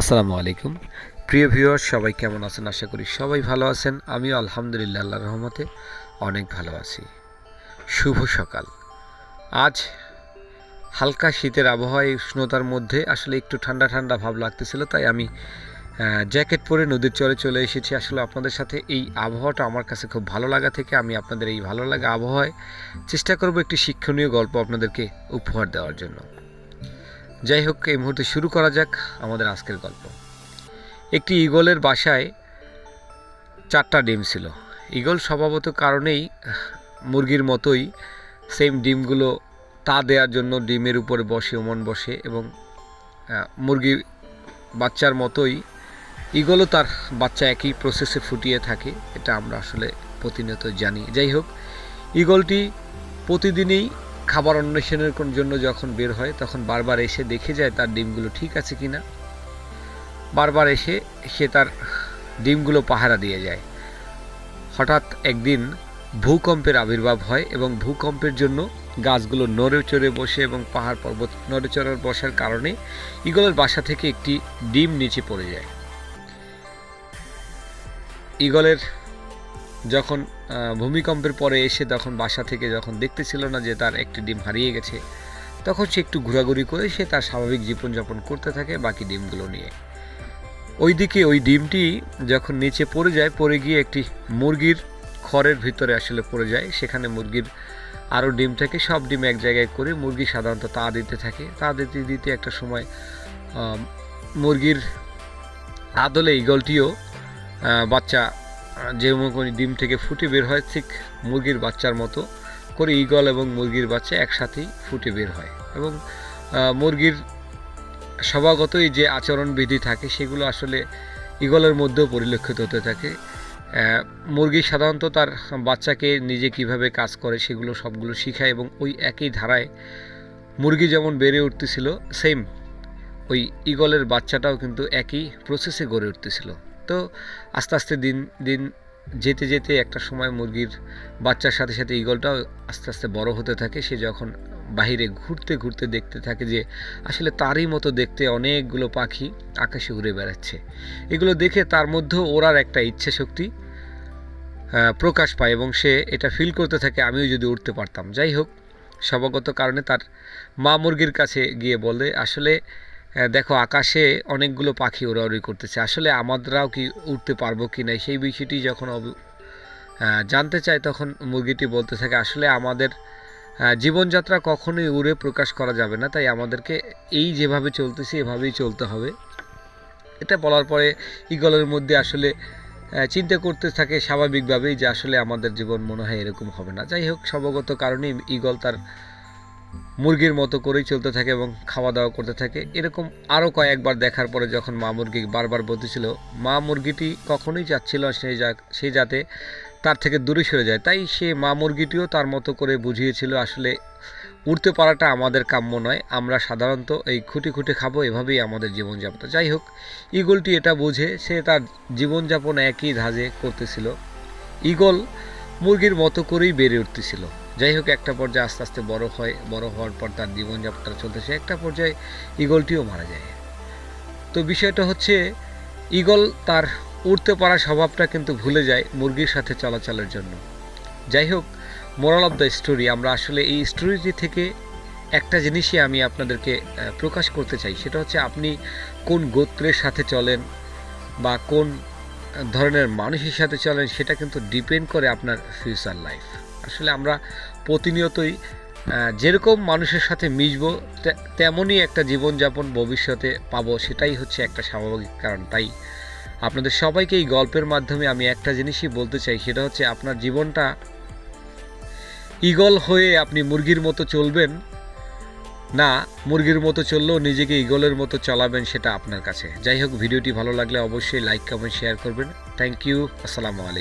আসসালামু আলাইকুম। প্রিয় ভিউয়ার সবাই কেমন আছেন? আশা করি সবাই ভালো আছেন। আমিও আলহামদুলিল্লাহ, আল্লাহর রহমতে অনেক ভালো আছি। শুভ সকাল। আজ হালকা শীতের আবহাওয়ায়, উষ্ণতার মধ্যে আসলে একটু ঠান্ডা ঠান্ডা ভাব লাগতেছিল, তাই আমি জ্যাকেট পরে নদীর চরে চলে এসেছি। আসলে আপনাদের সাথে এই আবহাওয়াটা আমার কাছে খুব ভালো লাগা থেকে আমি আপনাদের এই ভালো লাগা আবহাওয়ায় চেষ্টা করব একটি শিক্ষণীয় গল্প আপনাদেরকে উপহার দেওয়ার জন্য। যাই হোক, এই মুহূর্তে শুরু করা যাক আমাদের আজকের গল্প। একটি ঈগলের বাসায় চারটা ডিম ছিল। ঈগল স্বভাবত কারণেই মুরগির মতোই সেম ডিমগুলো তা দেওয়ার জন্য ডিমের উপরে বসে, ওমন বসে এবং মুরগি বাচ্চার মতোই ঈগলও তার বাচ্চা একই প্রসেসে ফুটিয়ে থাকে, এটা আমরা আসলে প্রতিনিয়ত জানি। যাই হোক, ঈগলটি প্রতিদিনই খাবার অন্বেষণের জন্য যখন বের হয়, তখন বারবার এসে দেখে যায় তার ডিমগুলো ঠিক আছে কিনা। বারবার এসে সে তার ডিমগুলো পাহারা দিয়ে যায়। হঠাৎ একদিন ভূকম্পের আবির্ভাব হয় এবং ভূকম্পের জন্য গাছগুলো নড়ে চড়ে বসে এবং পাহাড় পর্বত নড়ে চড়ে বসার কারণে ঈগলের বাসা থেকে একটি ডিম নিচে পড়ে যায়। ঈগলের যখন ভূমিকম্পের পরে এসে তখন বাসা থেকে যখন দেখতেছিল না যে তার একটি ডিম হারিয়ে গেছে তখন সে একটু ঘোরাঘুরি করে সে তার স্বাভাবিক জীবনযাপন করতে থাকে বাকি ডিমগুলো নিয়ে। ওইদিকে ওই ডিমটি যখন নিচে পড়ে যায় পড়ে গিয়ে একটি মুরগির খড়ের ভিতরে আসলে পড়ে যায়। সেখানে মুরগির আরও ডিম থাকে সব ডিম এক জায়গায় করে মুরগি সাধারণত তা দিতে থাকে। তা দিতে দিতে একটা সময় মুরগির আদলে ঈগলটিও আহ, বাচ্চা যেমন ডিম থেকে ফুটে বের হয়, ঠিক মুরগির বাচ্চার মতো করে ঈগল এবং মুরগির বাচ্চা একসাথেই ফুটে বের হয়। এবং মুরগির স্বভাবগতই যে আচরণবিধি থাকে, সেগুলো আসলে ঈগলের মধ্যেও পরিলক্ষিত হতে থাকে। মুরগি সাধারণত তার বাচ্চাকে নিজে কীভাবে কাজ করে, সেগুলো সবগুলো শিখায় এবং ওই একই ধারায় মুরগি যেমন বেড়ে উঠতেছিল সেম ওই ঈগলের বাচ্চাটাও কিন্তু একই প্রসেসে গড়ে উঠতেছিল। তো আস্তে আস্তে দিন দিন যেতে যেতে একটা সময় মুরগির বাচ্চার সাথে সাথে ঈগলটাও আস্তে আস্তে বড় হতে থাকে। সে যখন বাইরে ঘুরতে ঘুরতে দেখতে থাকে যে আসলে তারই মতো দেখতে অনেকগুলো পাখি আকাশে উড়ে বেড়াচ্ছে। এগুলো দেখে তার মধ্যেও ওরার একটা ইচ্ছে শক্তি প্রকাশ পায় এবং সে এটা ফিল করতে থাকে, আমিও যদি উঠতে পারতাম। যাই হোক, স্বভাবগত কারণে তার মা মুরগির কাছে গিয়ে বলে, আসলে দেখো, আকাশে অনেকগুলো পাখি ওড়াউড়ি করতেছে। আসলে আমরাও কি উঠতে পারব কি না, সেই বিষয়টি যখন জানতে চায় তখন মুরগিটি বলতে থাকে, আসলে আমাদের জীবনযাত্রা কখনোই উড়ে প্রকাশ করা যাবে না, তাই আমাদেরকে এই যেভাবে চলতেছে, এভাবেই চলতে হবে। এটা বলার পরে ঈগলের মধ্যে আসলে চিন্তা করতে থাকে স্বাভাবিকভাবেই যে আসলে আমাদের জীবন মনে হয় এরকম হবে না। যাই হোক স্বভাবগত কারণেই ঈগল তার মুরগির মতো করেই চলতে থাকে এবং খাওয়া দাওয়া করতে থাকে। এরকম আরও কয়েকবার দেখার পরে যখন মা মুরগি বারবার বলতেছিল, মা মুরগিটি কখনোই যাচ্ছিল সেই যা সেই যাতে তার থেকে দূরে সরে যায়। তাই সে মা মুরগিটিও তার মতো করে বুঝিয়েছিল, আসলে উড়তে পারাটা আমাদের কাম্য নয়। আমরা সাধারণত এই খুঁটি খুঁটি খাব, এভাবেই আমাদের জীবনযাপন। যাই হোক, ঈগলটি এটা বুঝে, সে তার জীবনযাপন একই ধাজে করতেছিল। ঈগল মুরগির মতো করেই বেড়ে উঠতেছিল। যাই হোক, একটা পর্যায়ে আস্তে আস্তে বড় হয়, বড় হওয়ার পর তার জীবনযাত্রা চলতেছে। একটা পর্যায়ে ঈগলটিও মারা যায়। তো বিষয়টা হচ্ছে, ঈগল তার উড়তে পারা স্বভাবটা কিন্তু ভুলে যায় মুরগির সাথে চলাচলের জন্য। যাই হোক, মোরাল অফ দ্য স্টোরি, আমরা আসলে এই স্টোরিটি থেকে একটা জিনিসই আমি আপনাদেরকে প্রকাশ করতে চাই। সেটা হচ্ছে আপনি কোন গোত্রের সাথে চলেন বা কোন ধরনের মানুষের সাথে চলেন, সেটা কিন্তু ডিপেন্ড করে আপনার ফিউচার লাইফ আসলে আমরা প্রতিনিয়তই যেরকম মানুষের সাথে মিশবো তেমনই একটা জীবনযাপন ভবিষ্যতে পাবো, সেটাই হচ্ছে একটা স্বাভাবিক কারণ। তাই আপনাদের সবাইকে এই গল্পের মাধ্যমে আমি একটা জিনিসই বলতে চাই, সেটা হচ্ছে আপনার জীবনটা ঈগল হয়ে আপনি মুরগির মতো চলবেন না, মুরগির মতো চললেও নিজেকে ইগলের মতো চালাবেন সেটা আপনার কাছে। যাই হোক, ভিডিওটি ভালো লাগলে অবশ্যই লাইক কমেন্ট শেয়ার করবেন। থ্যাংক ইউ আসসালামু আলাইকুম।